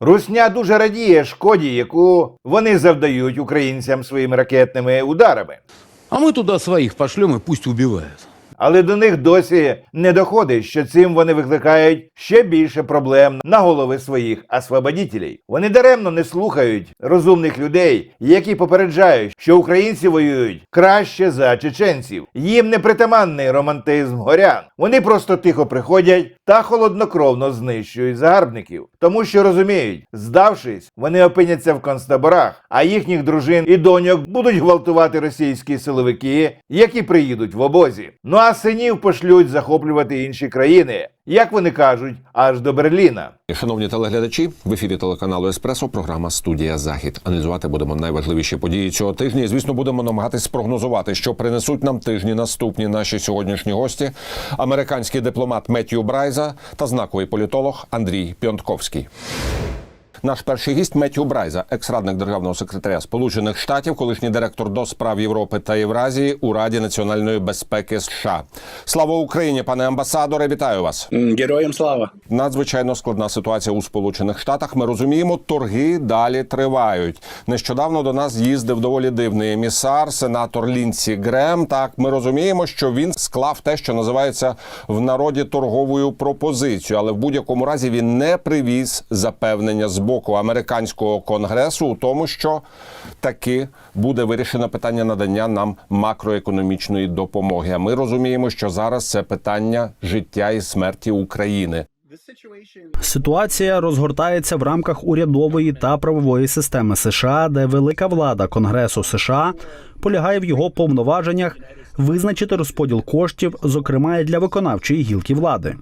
Русня дуже радіє шкоді, яку вони завдають українцям своїми ракетними ударами. А ми туди своїх пошлем і пусть убивают. Але до них досі не доходить, що цим вони викликають ще більше проблем на голови своїх освободітелей. Вони даремно не слухають розумних людей, які попереджають, що українці воюють краще за чеченців. Їм не притаманний романтизм горян. Вони просто тихо приходять та холоднокровно знищують загарбників, тому що розуміють, здавшись, вони опиняться в концтаборах, а їхніх дружин і доньок будуть гвалтувати російські силовики, які приїдуть в обозі. Ну а синів пошлють захоплювати інші країни, як вони кажуть, аж до Берліна. Шановні телеглядачі, в ефірі телеканалу Еспресо, програма Студія Захід. Аналізувати будемо найважливіші події цього тижня. І звісно, будемо намагатись спрогнозувати, що принесуть нам тижні наступні наші сьогоднішні гості: американський дипломат Меттью Брайза та знаковий політолог Андрій Піонтковський. Наш перший гість Меттью Брайза, екс-радник державного секретаря Сполучених Штатів, колишній директор до справ Європи та Євразії у Раді національної безпеки США. Слава Україні, пане амбасадоре! Вітаю вас! Героям слава. Надзвичайно складна ситуація у Сполучених Штатах. Ми розуміємо, торги далі тривають. Нещодавно до нас їздив доволі дивний емісар, сенатор Лінсі Грем. Так, ми розуміємо, що він склав те, що називається в народі торговою пропозицію, але в будь-якому разі він не привіз запевнення з боку американського конгресу у тому, що таки буде вирішено питання надання нам макроекономічної допомоги. А ми розуміємо, що зараз це питання життя і смерті України. Ситуація розгортається в рамках урядової та правової системи США, де велика влада Конгресу США полягає в його повноваженнях визначити розподіл коштів, зокрема і для виконавчої гілки влади.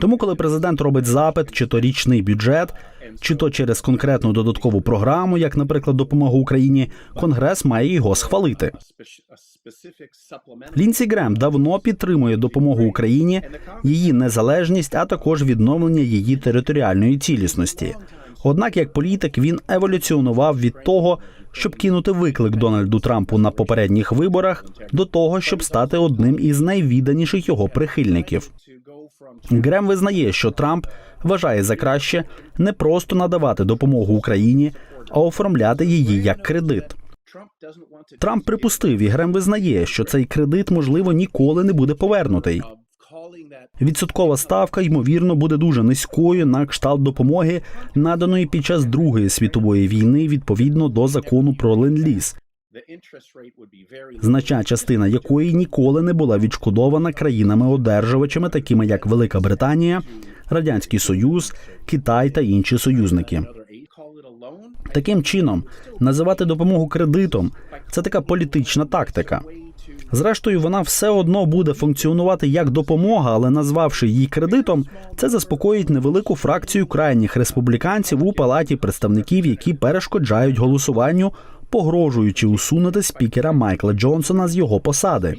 Тому, коли президент робить запит, чи то річний бюджет, чи то через конкретну додаткову програму, як, наприклад, допомога Україні, Конгрес має його схвалити. Лінсі Грем давно підтримує допомогу Україні, її незалежність, а також відновлення її територіальної цілісності. Однак, як політик, він еволюціонував від того, щоб кинути виклик Дональду Трампу на попередніх виборах, до того, щоб стати одним із найвідданіших його прихильників. Грем визнає, що Трамп вважає за краще не просто надавати допомогу Україні, а оформляти її як кредит. Трамп припустив, і Грем визнає, що цей кредит можливо ніколи не буде повернутий. Відсоткова ставка ймовірно буде дуже низькою на кшталт допомоги, наданої під час Другої світової війни відповідно до закону про ленд-ліз, значна частина якої ніколи не була відшкодована країнами-одержувачами, такими як Велика Британія, Радянський Союз, Китай та інші союзники. Таким чином, називати допомогу кредитом це така політична тактика. Зрештою, вона все одно буде функціонувати як допомога, але назвавши її кредитом, це заспокоїть невелику фракцію крайніх республіканців у палаті представників, які перешкоджають голосуванню, погрожуючи усунути спікера Майкла Джонсона з його посади.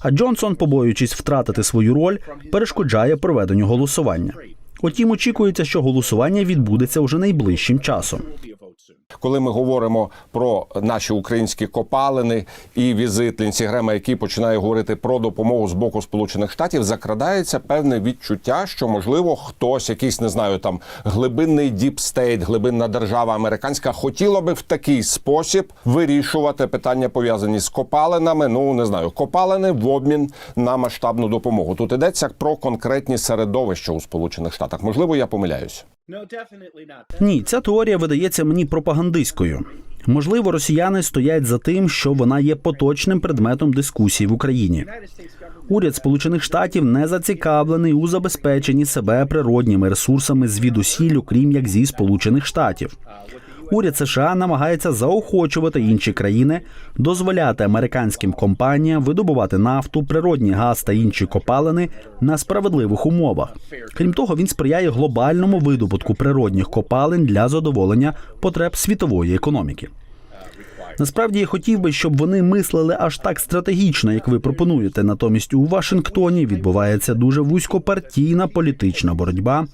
А Джонсон, побоюючись втратити свою роль, перешкоджає проведенню голосування. Утім, очікується, що голосування відбудеться уже найближчим часом. Коли ми говоримо про наші українські копалини і візит Лінсі Грема, який починає говорити про допомогу з боку Сполучених Штатів, закрадається певне відчуття, що можливо хтось, якийсь не знаю, там глибинний діпстейт, глибинна держава американська, хотіла би в такий спосіб вирішувати питання пов'язані з копалинами. Ну не знаю, копалини в обмін на масштабну допомогу. Тут йдеться про конкретні середовища у Сполучених Штатах. Можливо, я помиляюсь. Ні, ця теорія видається мені пропагандистською. Можливо, росіяни стоять за тим, що вона є поточним предметом дискусії в Україні. Уряд Сполучених Штатів не зацікавлений у забезпеченні себе природніми ресурсами звідусіль, окрім як зі Сполучених Штатів. Уряд США намагається заохочувати інші країни, дозволяти американським компаніям видобувати нафту, природній газ та інші копалини на справедливих умовах. Крім того, він сприяє глобальному видобутку природних копалин для задоволення потреб світової економіки. Насправді я хотів би, щоб вони мислили аж так стратегічно, як ви пропонуєте. Натомість у Вашингтоні відбувається дуже вузькопартійна політична боротьба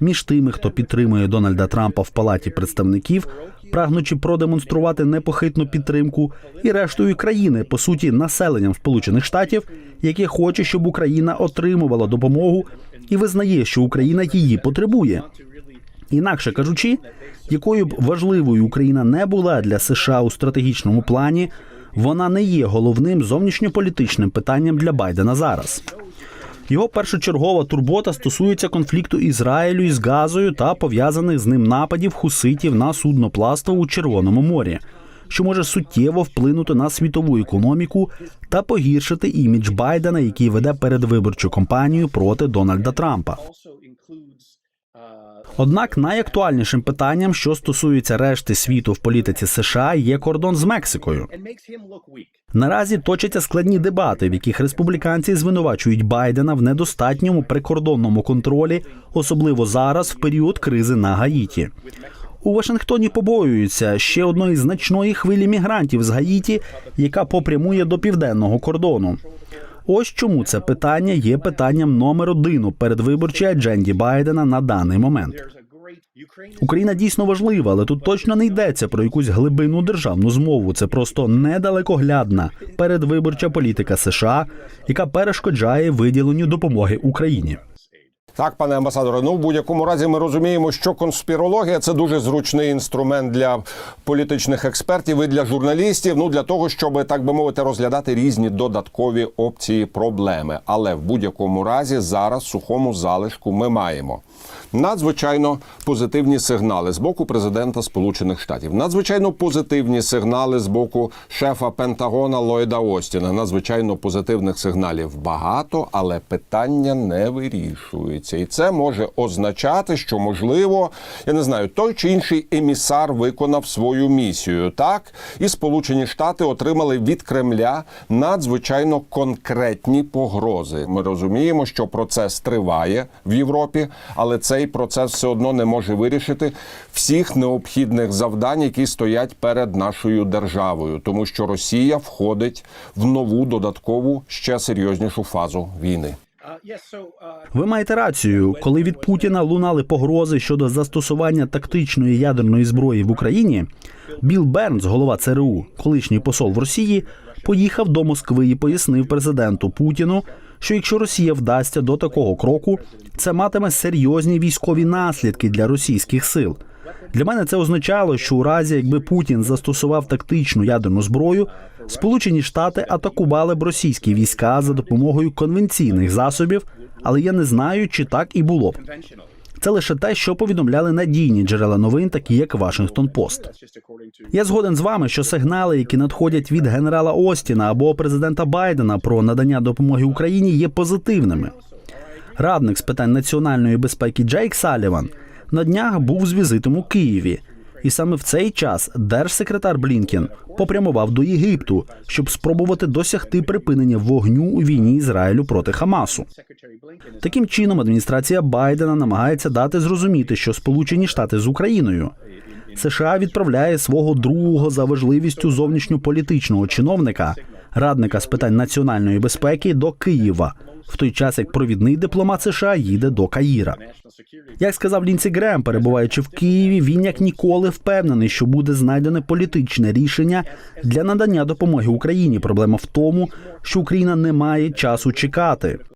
між тими, хто підтримує Дональда Трампа в палаті представників, прагнучи продемонструвати непохитну підтримку, і рештою країни, по суті, населенням Сполучених Штатів, яке хоче, щоб Україна отримувала допомогу і визнає, що Україна її потребує. Інакше кажучи, якою б важливою Україна не була для США у стратегічному плані, вона не є головним зовнішньополітичним питанням для Байдена зараз. Його першочергова турбота стосується конфлікту Ізраїлю із Газою та пов'язаних з ним нападів хуситів на суднопластво у Червоному морі, що може суттєво вплинути на світову економіку та погіршити імідж Байдена, який веде передвиборчу кампанію проти Дональда Трампа. Однак найактуальнішим питанням, що стосується решти світу в політиці США, є кордон з Мексикою. Наразі точаться складні дебати, в яких республіканці звинувачують Байдена в недостатньому прикордонному контролі, особливо зараз, в період кризи на Гаїті. У Вашингтоні побоюються ще одної значної хвилі мігрантів з Гаїті, яка попрямує до південного кордону. Ось чому це питання є питанням номер один у передвиборчій адженді Байдена на даний момент. Україна дійсно важлива, але тут точно не йдеться про якусь глибинну державну змову. Це просто недалекоглядна передвиборча політика США, яка перешкоджає виділенню допомоги Україні. Так, пане амбасадоре, ну в будь-якому разі ми розуміємо, що конспірологія це дуже зручний інструмент для політичних експертів і для журналістів. Ну для того, щоб так би мовити, розглядати різні додаткові опції проблеми. Але в будь-якому разі зараз сухому залишку ми маємо. Надзвичайно позитивні сигнали з боку президента Сполучених Штатів, надзвичайно позитивні сигнали з боку шефа Пентагона Ллойда Остіна. Надзвичайно позитивних сигналів багато, але питання не вирішується, і це може означати, що можливо, я не знаю, той чи інший емісар виконав свою місію. Так і Сполучені Штати отримали від Кремля надзвичайно конкретні погрози. Ми розуміємо, що процес триває в Європі, але цей процес все одно не може вирішити всіх необхідних завдань, які стоять перед нашою державою, тому що Росія входить в нову додаткову ще серйознішу фазу війни. Ви маєте рацію, коли від Путіна лунали погрози щодо застосування тактичної ядерної зброї в Україні. Білл Бернс, голова ЦРУ, колишній посол в Росії, поїхав до Москви і пояснив президенту Путіну, що якщо Росія вдасться до такого кроку, це матиме серйозні військові наслідки для російських сил. Для мене це означало, що у разі, якби Путін застосував тактичну ядерну зброю, Сполучені Штати атакували б російські війська за допомогою конвенційних засобів, але я не знаю, чи так і було б. Це лише те, що повідомляли надійні джерела новин, такі як Вашингтон Пост. Я згоден з вами, що сигнали, які надходять від генерала Остіна або президента Байдена про надання допомоги Україні, є позитивними. Радник з питань національної безпеки Джейк Саліван на днях був з візитом у Києві. І саме в цей час держсекретар Блінкен попрямував до Єгипту, щоб спробувати досягти припинення вогню у війні Ізраїлю проти Хамасу. Таким чином, адміністрація Байдена намагається дати зрозуміти, що Сполучені Штати з Україною. США відправляє свого другого за важливістю зовнішньополітичного чиновника, радника з питань національної безпеки, до Києва, в той час як провідний дипломат США їде до Каїра. Як сказав Лінці Грем, перебуваючи в Києві, він як ніколи впевнений, що буде знайдене політичне рішення для надання допомоги Україні. Проблема в тому, що Україна не має часу чекати.